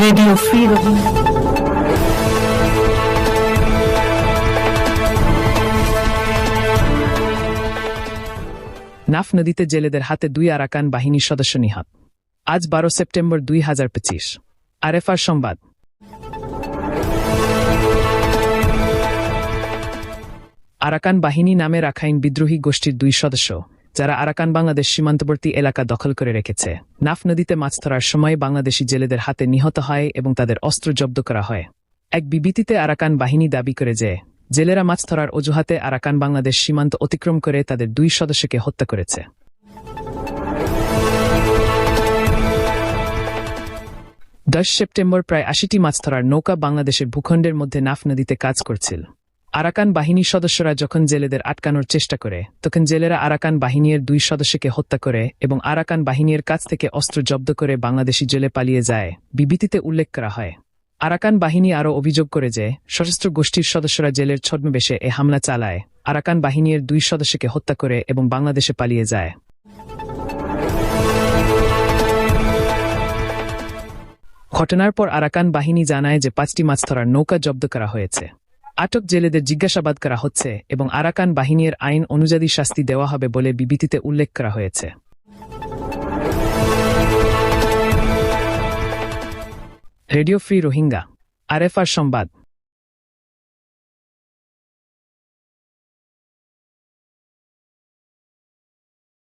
Radio Naf নদীতে জেলেদের হাতে দুই আরাকান বাহিনীর সদস্য নিহত। আজ বারো সেপ্টেম্বর দুই হাজার পঁচিশ। আরএফআর সংবাদ। আরাকান বাহিনী নামে রাখাইন বিদ্রোহী গোষ্ঠীর দুই সদস্য যারা আরাকান বাংলাদেশ সীমান্তবর্তী এলাকা দখল করে রেখেছে। নাফ নদীতে মাছ ধরার সময় বাংলাদেশি জেলেদের হাতে নিহত হয় এবং তাদের অস্ত্র জব্দ করা হয়। এক বিবৃতিতে আরাকান বাহিনী দাবি করে যে, জেলেরা মাছ ধরার অজুহাতে আরাকান বাংলাদেশ সীমান্ত অতিক্রম করে তাদের দুই সদস্যকে হত্যা করেছে। দশ সেপ্টেম্বর প্রায় আশিটি মাছ ধরার নৌকা বাংলাদেশের ভূখণ্ডের মধ্যে নাফ নদীতে কাজ করছিল। আরাকান বাহিনীর সদস্যরা যখন জেলেদের আটকানোর চেষ্টা করে, তখন জেলেরা আরাকান বাহিনীর দুই সদস্যকে হত্যা করে এবং আরাকান বাহিনীর কাছ থেকে অস্ত্র জব্দ করে বাংলাদেশি জেলে পালিয়ে যায়, বিবৃতিতে উল্লেখ করা হয়। আরাকান বাহিনী আরও অভিযোগ করে যে, সশস্ত্র গোষ্ঠীর সদস্যরা জেলের ছদ্মবেশে এ হামলা চালায়, আরাকান বাহিনীর দুই সদস্যকে হত্যা করে এবং বাংলাদেশে পালিয়ে যায়। ঘটনার পর আরাকান বাহিনী জানায় যে পাঁচটি মাছ ধরার নৌকা জব্দ করা হয়েছে। আটক জেলেদের জিজ্ঞাসাবাদ করা হচ্ছে এবং আরাকান বাহিনীর আইন অনুযায়ী শাস্তি দেওয়া হবে বলে বিবৃতিতে উল্লেখ করা হয়েছে। রেডিও ফ্রি রোহিঙ্গা, আরএফআর সংবাদ।